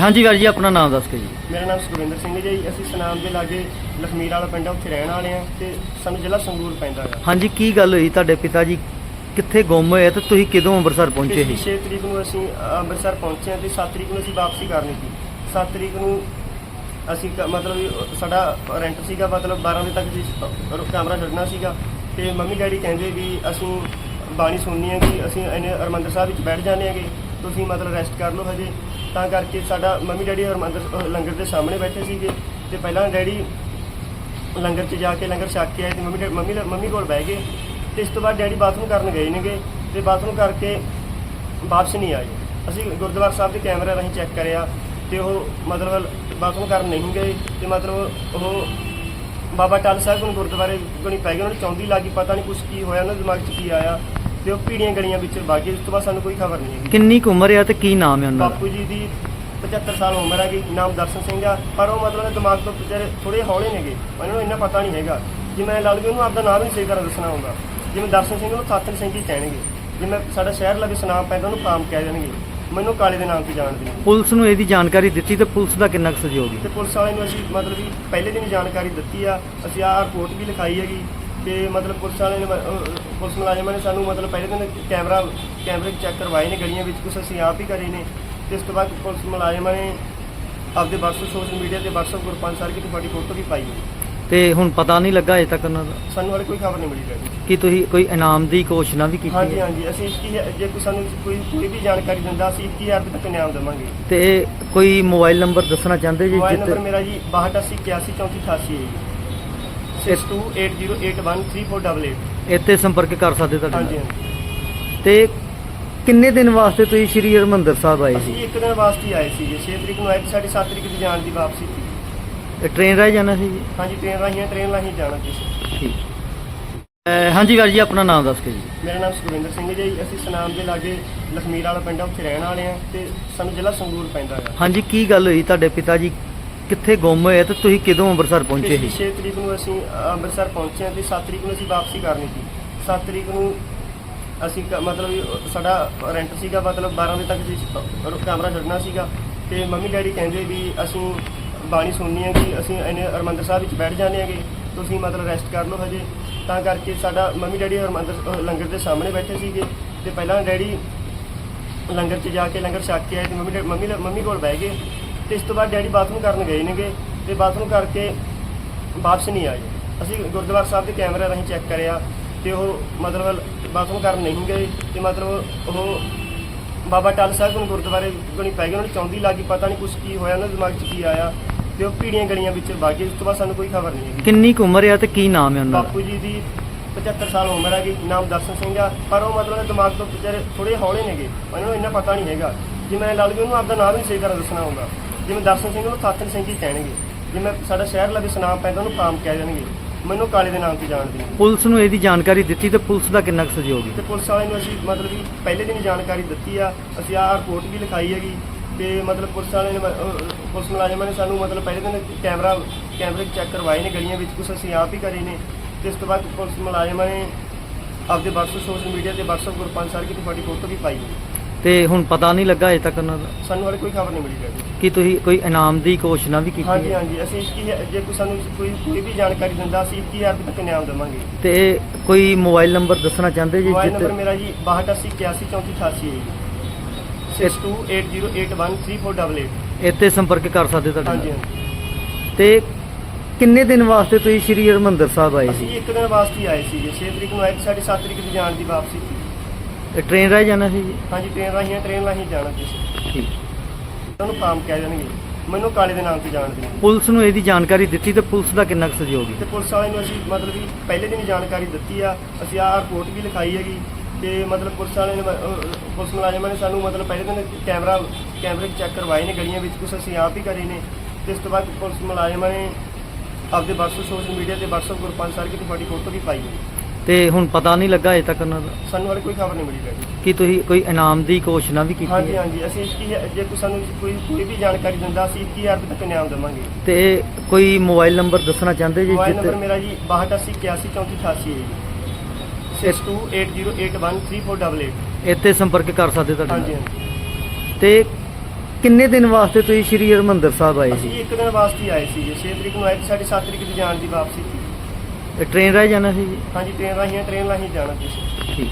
ਹਾਂਜੀ ਵੀਰ ਜੀ ਆਪਣਾ ਨਾਮ ਦੱਸ ਕੇ ਜੀ। ਮੇਰਾ ਨਾਮ ਸੁਖਵਿੰਦਰ ਸਿੰਘ ਹੈ ਜੀ। ਅਸੀਂ ਸਨਾਮ ਦੇ ਲਾਗੇ ਲਖਮੀਰ ਵਾਲਾ ਪਿੰਡ ਆ ਉੱਥੇ ਰਹਿਣ ਵਾਲੇ ਆ ਤੇ ਸਾਨੂੰ ਜ਼ਿਲ੍ਹਾ ਸੰਗਰੂਰ ਪੈਂਦਾ ਹੈ ਹਾਂਜੀ ਕੀ ਗੱਲ ਹੋਈ ਤੁਹਾਡੇ ਪਿਤਾ ਜੀ? ਕਿੱਥੇ ਗੁੰਮ ਹੋਏ ਆ ਤੇ ਤੁਸੀਂ ਕਦੋਂ ਅੰਮ੍ਰਿਤਸਰ ਪਹੁੰਚੇ ਸੀ? 6 ਤਰੀਕ ਨੂੰ ਅਸੀਂ ਅੰਮ੍ਰਿਤਸਰ ਪਹੁੰਚੇ ਹਾਂ ਤੇ 7 ਤਰੀਕ ਨੂੰ ਅਸੀਂ ਵਾਪਸੀ ਕਰਨੀ ਸੀ। 7 ਤਰੀਕ ਨੂੰ ਅਸੀਂ ਮਤਲਬ ਸਾਡਾ ਰੈਂਟ ਸੀਗਾ ਮਤਲਬ 12 ਵਜੇ ਤੱਕ ਰ- ਕਮਰਾ ਛੱਡਣਾ ਸੀਗਾ। ਤੇ ਮੰਮੀ ਡੈਡੀ ਕਹਿੰਦੇ ਵੀ ਅਸੀਂ ਬਾਣੀ ਸੁਣਨੀ ਹੈ ਕਿ ਅਸੀਂ ਇਹਨੇ ਹਰਿਮੰਦਰ ਸਾਹਿਬ ਵਿੱਚ ਬੈਠ ਜਾਂਦੇ ਹੈਗੇ ਤੁਸੀਂ ਮਤਲਬ ਰੈਸਟ ਕਰ ਲਓ ਹਜੇ। ਤਾਂ ਕਰਕੇ ਸਾਡਾ ਮੰਮੀ ਡੈਡੀ ਹਰਿਮੰਦਰ ਲੰਗਰ ਦੇ ਸਾਹਮਣੇ ਬੈਠੇ ਸੀਗੇ ਤੇ ਪਹਿਲਾਂ ਡੈਡੀ ਲੰਗਰ 'ਚ ਜਾ ਕੇ ਲੰਗਰ ਛਕ ਕੇ ਆਏ ਤੇ ਮੰਮੀ ਡੈ- ਮੰਮੀ ਲ- ਮੰਮੀ ਕੋਲ ਬਹਿ ਗਏ ਤੇ ਇਸ ਤੋਂ ਬਾਅਦ ਡੈਡੀ ਬਾਥਰੂਮ ਕਰਨ ਗਏ ਨੇਗੇ ਤੇ ਬਾਥਰੂਮ ਕਰਕੇ ਵਾਪਸ ਨਹੀਂ ਆਏ। ਅਸੀਂ ਗੁਰਦੁਆਰਾ ਸਾਹਿਬ ਦੇ ਕੈਮਰੇ ਰਾਹੀਂ ਚੈੱਕ ਕਰਿਆ ਤੇ ਉਹ ਮਤਲਬ ਬਾਥਰੂਮ ਕਰਨ ਨਹੀਂ ਗਏ ਤੇ ਮਤਲਬ ਉਹ ਬਾਬਾ ਟਾਲ ਸਾਹਿਬ ਨੂੰ ਗੁਰਦੁਆਰੇ ਕੋਣੀ ਪੈ ਗਏ, ਉਹਨਾਂ ਨੂੰ ਚੌਂਦੀ ਲੱਗੀ, ਪਤਾ ਨਹੀਂ ਕੁਛ ਕੀ ਹੋਇਆ, ਉਹਨਾਂ ਦੇ ਦਿਮਾਗ 'ਚ ਕੀ ਆਇਆ। ਤੇ ਉਹ ਪੀੜੀਆਂ ਗਲੀਆਂ ਵਿੱਚ ਵਗ ਗਏ ਉਸ ਤੋਂ ਬਾਅਦ ਸਾਨੂੰ ਕੋਈ ਖਬਰ ਨਹੀਂ ਹੈਗੀ। ਕਿੰਨੀ ਕੁ ਉਮਰ ਆ ਤੇ ਕੀ ਨਾਮ ਹੈ ਉਹਨਾਂ ਦਾ? ਬਾਪੂ ਜੀ ਦੀ 75 ਸਾਲ ਉਮਰ ਹੈਗੀ ਨਾਮ ਦਰਸ਼ਨ ਸਿੰਘ ਆ ਪਰ ਉਹ ਮਤਲਬ ਦਿਮਾਗ ਤੋਂ ਵਿਚਾਰੇ ਥੋੜੇ ਹੌਲੇ ਨੇਗੇ ਉਹਨਾਂ ਨੂੰ ਇੰਨਾ ਪਤਾ ਨਹੀਂ ਹੈਗਾ। ਜਿਵੇਂ ਲਾ ਲਓ ਉਹਨੂੰ ਆਪਦਾ ਨਾਮ ਨਹੀਂ ਸਹੀ ਤਰ੍ਹਾਂ ਦੱਸਣਾ ਹੁੰਦਾ ਜਿਵੇਂ ਦਰਸ਼ਨ ਸਿੰਘ ਨੂੰ ਸਾਥਨ ਸਿੰਘ ਹੀ ਕਹਿਣਗੇ। ਜਿਵੇਂ ਸਾਡਾ ਸ਼ਹਿਰ ਲਵੇ ਸੁਨਾਮ ਪੈਂਦਾ ਉਹਨੂੰ ਪਾਮ ਕਹਿ ਦੇਣਗੇ। ਮੈਨੂੰ ਕਾਲੇ ਦੇ ਨਾਮ ਤੇ ਜਾਣਦੇ ਨੇ। ਪੁਲਿਸ ਨੂੰ ਇਹਦੀ ਜਾਣਕਾਰੀ ਦਿੱਤੀ ਤੇ ਪੁਲਿਸ ਦਾ ਕਿੰਨਾ ਕੁ ਸਹਿਯੋਗ ਹੈ? ਤੇ ਪੁਲਿਸ ਵਾਲੇ ਨੂੰ ਅਸੀਂ ਮਤਲਬ ਵੀ ਪਹਿਲੇ ਦਿਨ ਹੀ ਜਾਣਕਾਰੀ ਦਿੱਤੀ ਆ ਅਸੀਂ ਆਹ ਰਿਪੋਰਟ ਵੀ ਲਿਖਾਈ ਹੈਗੀ। ਤੇ ਮਤਲਬ ਪੁਲਿਸ ਵਾਲੇ ਨੇ ਅਹ ਪੁਲਿਸ ਮੁਲਾਜ਼ਮਾਂ ਨੇ ਸਾਨੂੰ ਮਤਲਬ ਪਹਿਲੇ ਦਿਨ ਕੈਮਰਾ ਕੈਮਰੇ ਚੈੱਕ ਕਰਵਾਏ ਨੇ ਗਲੀਆਂ ਵਿੱਚ ਕੁਝ ਅਸੀਂ ਆਪ ਹੀ ਕਰੇ ਨੇ। ਤੇ ਇਸ ਤੋਂ ਬਾਅਦ ਪੁਲਿਸ ਮੁਲਾਜ਼ਮਾਂ ਨੇ ਆਪਦੇ WhatsApp ਸੋਸ਼ਲ ਮੀਡੀਆ ਤੇ WhatsApp ਗਰੁੱਪਾਂ ਸਾਰ ਕੇ ਤੁਹਾਡੀ ਫੋਟੋ ਵੀ ਪਾਈ ਹੈ। ਤੇ ਹੁਣ ਪਤਾ ਨਹੀਂ ਲੱਗਾ ਅਜੇ ਤੱਕ ਉਹਨਾਂ ਦਾ? ਸਾਨੂੰ ਹਾਲੇ ਕੋਈ ਖਬਰ ਨਹੀਂ ਮਿਲੀ ਹੈਗੀ ਕਿ ਤੁਸੀਂ ਕੋਈ ਇਨਾਮ ਦੀ ਘੋਸ਼ਣਾ ਵੀ ਕੀਤੀ ਹਾਂਜੀ ਹੈ? ਹਾਂਜੀ ਅਸੀਂ 21000 ਜੇ ਕੋਈ ਸਾਨੂੰ ਕੋਈ ਕੋਈ ਵੀ ਜਾਣਕਾਰੀ ਦਿੰਦਾ ਅਸੀਂ 21000 ਰੁਪਏ ਤੱਕ ਇਨਾਮ ਦੇਵਾਂਗੇ। ਤੇ ਕੋਈ ਮੋਬਾਈਲ ਨੰਬਰ ਦੱਸਣਾ ਚਾਹੁੰਦੇ ਜੀ ਮੋਬਾਈਲ ਨੰਬਰ ਜਿੱਤੇ ਮੇਰਾ ਜੀ 6281843488 ਹੈ ਜੀ। 6280813488 ਇੱਥੇ ਸੰਪਰਕ ਕਰ ਸਕਦੇ ਤੁਹਾਡੇ ਹਾਂਜੀ ਨਾਲ। ਹਾਂਜੀ ਤੇ ਕਿੰਨੇ ਦਿਨ ਵਾਸਤੇ ਤੁਸੀਂ ਸ਼੍ਰੀ ਹਰਮੰਦਰ ਸਾਹਿਬ ਆਏ ਅਸੀਂ ਸੀ ਇੱਕ ਦਿਨ ਵਾਸਤੇ ਹੀ ਆਏ ਸੀਗੇ 6 ਤਰੀਕ ਨੂੰ ਆਏ ਤੇ ਸਾਡੀ 7 ਤਰੀਕ ਦੀ ਜਾਣ ਦੀ ਵਾਪਸੀ ਸੀ। ਤੇ ਟ੍ਰੇਨ ਰਾਹੀਂ ਜਾਣਾ ਸੀ ਜੀ? ਹਾਂਜੀ ਟ੍ਰੇਨ ਰਾਹੀਂ ਟ੍ਰੇਨ ਰਾਹੀਂ ਜਾਣਾ ਸੀ ਠੀਕ। ਅਹ ਹਾਂਜੀ ਵੀਰ ਜੀ ਆਪਣਾ ਨਾਮ ਦੱਸ ਕੇ ਜੀ। ਮੇਰਾ ਨਾਮ ਸੁਖਵਿੰਦਰ ਸਿੰਘ ਹੈ ਜੀ। ਅਸੀਂ ਸਨਾਮ ਦੇ ਲਾਗੇ ਲਖਮੀਰ ਵਾਲਾ ਪਿੰਡ ਆ ਉੱਥੇ ਰਹਿਣ ਵਾਲੇ ਆ ਤੇ ਸਾਨੂੰ ਜ਼ਿਲ੍ਹਾ ਸੰਗਰੂਰ ਪੈਂਦਾ ਹੈ ਹਾਂਜੀ ਕੀ ਗੱਲ ਹੋਈ? ਤੁਹਾਡੇ ਪਿਤਾ ਜੀ ਕਿੱਥੇ ਗੁੰਮ ਹੋਏ ਆ ਤੇ ਤੁਸੀਂ ਕਦੋਂ ਅੰਮ੍ਰਿਤਸਰ ਪਹੁੰਚੇ ਸੀ? 6 ਤਰੀਕ ਨੂੰ ਅਸੀਂ ਅੰਮ੍ਰਿਤਸਰ ਪਹੁੰਚੇ ਹਾਂ ਤੇ 7 ਤਰੀਕ ਨੂੰ ਅਸੀਂ ਵਾਪਸੀ ਕਰਨੀ ਸੀ। 7 ਤਰੀਕ ਨੂੰ ਅਸੀਂ ਕ- ਮਤਲਬ ਵੀ ਸਾਡਾ ਰੈਂਟ ਸੀਗਾ ਮਤਲਬ 12 ਵਜੇ ਤੱਕ ਅਸੀਂ ਰ- ਕਮਰਾ ਛੱਡਣਾ ਸੀਗਾ। ਤੇ ਮੰਮੀ ਡੈਡੀ ਕਹਿੰਦੇ ਵੀ ਅਸੀਂ ਬਾਣੀ ਸੁਣਨੀ ਹੈ ਕਿ ਅਸੀਂ ਇਹਨੇ ਹਰਿਮੰਦਰ ਸਾਹਿਬ ਵਿੱਚ ਬੈਠ ਜਾਂਦੇ ਹੈਗੇ ਤੁਸੀਂ ਮਤਲਬ ਰੈਸਟ ਕਰ ਲਓ ਹਜੇ। ਤਾਂ ਕਰਕੇ ਸਾਡਾ ਮੰਮੀ ਡੈਡੀ ਹਰਿਮੰਦਰ ਅ, ਲੰਗਰ ਦੇ ਸਾਹਮਣੇ ਬੈਠੇ ਸੀਗੇ। ਤੇ ਪਹਿਲਾਂ ਡੈਡੀ ਲੰਗਰ 'ਚ ਜਾ ਕੇ ਲੰਗਰ ਛਕ ਕੇ ਆਏ ਤੇ ਮੰਮੀ ਡੈ- ਮੰਮੀ ਲ- ਮੰਮੀ ਕੋਲ ਬਹਿ ਗਏ। ਤੇ ਇਸ ਤੋਂ ਬਾਅਦ ਡੈਡੀ ਬਾਥਰੂਮ ਕਰਨ ਗਏ ਨੇਗੇ ਤੇ ਬਾਥਰੂਮ ਕਰਕੇ ਵਾਪਸ ਨਹੀਂ ਆਏ। ਅਸੀਂ ਗੁਰਦੁਆਰਾ ਸਾਹਿਬ ਦੇ ਕੈਮਰੇ ਰਾਹੀਂ ਚੈੱਕ ਕਰਿਆ ਤੇ ਉਹ ਮਤਲਬ ਬਾਥਰੂਮ ਕਰਨ ਨਹੀਂ ਗਏ ਤੇ ਮਤਲਬ ਉਹ ਬਾਬਾ ਟਾਲ ਸਾਹਿਬ ਨੂੰ ਗੁਰਦੁਆਰੇ ਕੋਣੀ ਪੈ ਗਏ। ਉਹਨਾਂ ਨੂੰ ਚੌਂਦੀ ਲੱਗੀ ਪਤਾ ਨਹੀਂ ਕੁਛ ਕੀ ਹੋਇਆ ਉਹਨਾਂ ਦੇ ਦਿਮਾਗ 'ਚ ਕੀ ਆਇਆ ਤੇ ਉਹ ਪੀੜੀਆਂ ਗਲੀਆਂ ਵਿੱਚ ਵਗ ਗਏ। ਉਸ ਤੋਂ ਬਾਅਦ ਸਾਨੂੰ ਕੋਈ ਖਬਰ ਨਹੀਂ ਹੈਗੀ ਕਿੰਨੀ ਕੁ ਉਮਰ ਆ ਤੇ ਕੀ ਨਾਮ ਹੈ ਉਹਨਾਂ ਦਾ? ਬਾਪੂ ਜੀ ਦੀ 75 ਸਾਲ ਉਮਰ ਹੈਗੀ ਨਾਮ ਦਰਸ਼ਨ ਸਿੰਘ ਆ ਪਰ ਉਹ ਮਤਲਬ ਉਹਦੇ ਦਿਮਾਗ ਤੋਂ ਵਿਚਾਰੇ ਥੋੜੇ ਹੌਲੇ ਨੇਗੇ। ਉਹਨਾਂ ਨੂੰ ਇੰਨਾ ਪਤਾ ਨਹੀਂ ਹੈਗਾ। ਜਿਵੇਂ ਲਾ ਲਓ ਉਹਨੂੰ ਆਪਦਾ ਨਾਮ ਵੀ ਸਹੀ ਤਰ੍ਹਾਂ ਦੱਸਣਾ ਹੁੰਦਾ ਜਿਵੇਂ ਦਰਸ਼ਨ ਸਿੰਘ ਨੂੰ ਸਾਥਨ ਸਿੰਘ ਹੀ ਕਹਿਣਗੇ ਜਿਵੇਂ ਸਾਡਾ ਸ਼ਹਿਰ ਲਵੇ ਸੁਨਾਮ ਪੈਂਦਾ ਉਹਨੂੰ ਪਾਮ ਕਹਿ ਦੇਣਗੇ ਮੈਨੂੰ ਕਾਲੇ ਦੇ ਨਾਮ ਤੇ ਜਾਣਦੇ ਨੇ। ਪੁਲਿਸ ਨੂੰ ਇਹਦੀ ਜਾਣਕਾਰੀ ਦਿੱਤੀ ਤੇ ਪੁਲਿਸ ਦਾ ਕਿੰਨਾ ਕੁ ਸਹਿਯੋਗ ਹੈ? ਤੇ ਪੁਲਿਸ ਵਾਲੇ ਨੂੰ ਅਸੀਂ ਮਤਲਬ ਵੀ ਪਹਿਲੇ ਦਿਨ ਹੀ ਜਾਣਕਾਰੀ ਦਿੱਤੀ ਆ ਅਸੀਂ ਆਹ ਰਿਪੋਰਟ ਵੀ ਲਿਖਾਈ ਹੈਗੀ। ਤੇ ਮਤਲਬ ਪੁਲਿਸ ਵਾਲੇ ਨੇ ਮ- ਅਹ ਪੁਲਿਸ ਮੁਲਾਜ਼ਮਾਂ ਨੇ ਸਾਨੂੰ ਮਤਲਬ ਪਹਿਲੇ ਦਿਨ ਕੈਮਰਾ ਕੈਮਰੇ ਚੈੱਕ ਕਰਵਾਏ ਨੇ ਗਲੀਆਂ ਵਿੱਚ ਕੁਝ ਅਸੀਂ ਆਪ ਹੀ ਕਰੇ ਨੇ। ਤੇ ਇਸ ਤੋਂ ਬਾਅਦ ਪੁਲਿਸ ਮੁਲਾਜ਼ਮਾਂ ਨੇ ਆਪਦੇ WhatsApp ਸੋਸ਼ਲ ਮੀਡੀਆ ਤੇ WhatsApp ਗਰੁੱਪਾਂ ਸਾਰ ਕੇ ਤੁਹਾਡੀ ਫੋਟੋ ਵੀ ਪਾਈ ਹੈ। ਤੇ ਹੁਣ ਪਤਾ ਨਹੀਂ ਲੱਗਾ ਅਜੇ ਤੱਕ ਉਹਨਾਂ ਦਾ। ਸਾਨੂੰ ਹਾਲੇ ਕੋਈ ਖਬਰ ਨਹੀਂ ਮਿਲੀ ਹੈਗੀ। ਕਿ ਤੁਸੀਂ ਕੋਈ ਇਨਾਮ ਦੀ ਘੋਸ਼ਣਾ ਵੀ ਕੀਤੀ ਹਾਂਜੀ ਹੈ? ਹਾਂਜੀ। ਅਸੀਂ 21000 ਜੇ ਕੋਈ ਸਾਨੂੰ ਕੋਈ ਕੋਈ ਵੀ ਜਾਣਕਾਰੀ ਦਿੰਦਾ ਅਸੀਂ 21000 ਰੁਪਏ ਤੱਕ ਇਨਾਮ ਦੇਵਾਂਗੇ। ਤੇ ਕੋਈ ਮੋਬਾਈਲ ਨੰਬਰ ਦੱਸਣਾ ਚਾਹੁੰਦੇ ਜੀ? ਮੋਬਾਈਲ ਨੰਬਰ ਜਿੱਤੇ ਮੇਰਾ ਜੀ 6281843488 ਹੈ ਜੀ। 6280813488 ਇੱਥੇ ਸੰਪਰਕ ਕਰ ਸਕਦੇ ਤੁਹਾਡੇ ਹਾਂਜੀ ਨਾਲ। ਹਾਂਜੀ ਤੇ ਕਿੰਨੇ ਦਿਨ ਵਾਸਤੇ ਤੁਸੀਂ ਸ਼੍ਰੀ ਹਰਮੰਦਰ ਸਾਹਿਬ ਆਏ ਅਸੀਂ ਸੀ? ਇੱਕ ਦਿਨ ਵਾਸਤੇ ਹੀ ਆਏ ਸੀਗੇ 6 ਤਰੀਕ ਨੂੰ ਆਏ ਤੇ ਸਾਡੀ 7 ਤਰੀਕ ਦੀ ਜਾਣ ਦੀ ਵਾਪਸੀ ਸੀ। ਤੇ ਟ੍ਰੇਨ ਰਾਹੀਂ ਜਾਣਾ ਸੀ ਜੀ? ਹਾਂਜੀ ਟ੍ਰੇਨ ਰਾਹੀਂ ਟ੍ਰੇਨ ਰਾਹੀਂ ਜਾਣਾ ਸੀ ਅਸੀਂ। ਠੀਕ। ਉਹਨੂੰ ਪਾਮ ਕਹਿ ਦੇਣਗੇ ਮੈਨੂੰ ਕਾਲੇ ਦੇ ਨਾਮ ਤੇ ਜਾਣਦੇ ਨੇ ਪੁਲਿਸ ਨੂੰ ਇਹਦੀ ਜਾਣਕਾਰੀ ਦਿੱਤੀ ਤੇ ਪੁਲਿਸ ਦਾ ਕਿੰਨਾ ਕੁ ਸਹਿਯੋਗ ਹੈ? ਤੇ ਪੁਲਿਸ ਵਾਲੇ ਨੂੰ ਅਸੀਂ ਮਤਲਬ ਵੀ ਪਹਿਲੇ ਦਿਨ ਹੀ ਜਾਣਕਾਰੀ ਦਿੱਤੀ ਆ। ਅਸੀਂ ਆਹ ਰਿਪੋਰਟ ਵੀ ਲਿਖਾਈ ਹੈਗੀ ਤੇ ਮਤਲਬ ਪੁਲਿਸ ਵਾਲੇ ਨੇ ਮ- ਅਹ ਪੁਲਿਸ ਮੁਲਾਜ਼ਮਾਂ ਨੇ ਸਾਨੂੰ ਮਤਲਬ ਪਹਿਲੇ ਦਿਨ ਕੈਮਰਾ ਕੈਮਰੇ ਚੈੱਕ ਕਰਵਾਏ ਨੇ ਗਲੀਆਂ ਵਿੱਚ ਕੁਝ ਅਸੀਂ ਆਪ ਹੀ ਕਰੇ ਨੇ। ਤੇ ਇਸ ਤੋਂ ਬਾਅਦ ਪੁਲਿਸ ਮੁਲਾਜ਼ਮਾਂ ਨੇ ਆਪਦੇ WhatsApp ਸੋਸ਼ਲ ਮੀਡੀਆ ਤੇ WhatsApp ਗਰੁੱਪਾਂ ਸਾਰ ਕੇ ਤੁਹਾਡੀ ਫੋਟੋ ਵੀ ਪਾਈ ਹੈ। ਤੇ ਹੁਣ ਪਤਾ ਨਹੀਂ ਲੱਗਾ ਅਜੇ ਤੱਕ ਉਹਨਾਂ ਦਾ। ਸਾਨੂੰ ਹਾਲੇ ਕੋਈ ਖਬਰ ਨਹੀਂ ਮਿਲੀ ਹੈਗੀ ਕਿ ਤੁਸੀਂ ਕੋਈ ਇਨਾਮ ਦੀ ਘੋਸ਼ਣਾ ਵੀ ਕੀਤੀ ਹਾਂਜੀ ਹੈ? ਹਾਂਜੀ ਅਸੀਂ 21000 ਜੇ ਕੋਈ ਸਾਨੂੰ ਕੋਈ ਕੋਈ ਵੀ ਜਾਣਕਾਰੀ ਦਿੰਦਾ ਅਸੀਂ 21000 ਰੁਪਏ ਤੱਕ ਇਨਾਮ ਦੇਵਾਂਗੇ। ਤੇ ਕੋਈ ਮੋਬਾਈਲ ਨੰਬਰ ਦੱਸਣਾ ਚਾਹੁੰਦੇ ਜੀ? ਮੋਬਾਈਲ ਨੰਬਰ ਜਿੱਤੇ ਮੇਰਾ ਜੀ 6281843488 ਹੈ ਜੀ। 6280813488 ਇੱਥੇ ਸੰਪਰਕ ਕਰ ਸਕਦੇ ਤੁਹਾਡੇ ਹਾਂਜੀ ਨਾਲ। ਹਾਂਜੀ ਤੇ ਕਿੰਨੇ ਦਿਨ ਵਾਸਤੇ ਤੁਸੀਂ ਸ਼੍ਰੀ ਹਰਿਮੰਦਰ ਸਾਹਿਬ ਆਏ ਅਸੀਂ ਸੀ? ਇੱਕ ਦਿਨ ਵਾਸਤੇ ਹੀ ਆਏ ਸੀਗੇ 6 ਤਰੀਕ ਨੂੰ ਆਏ ਤੇ ਸਾਡੀ 7 ਤਰੀਕ ਦੀ ਜਾਣ ਦੀ ਵਾਪਸੀ ਸੀ ਇਹ ਟ੍ਰੇਨ ਰਾਹੀਂ ਜਾਣਾ ਸੀ ਜੀ? ਹਾਂਜੀ ਟ੍ਰੇਨ ਰਾਹੀਂ ਟ੍ਰੇਨ ਰਾਹੀਂ ਜਾਣਾ ਸੀ। ਠੀਕ।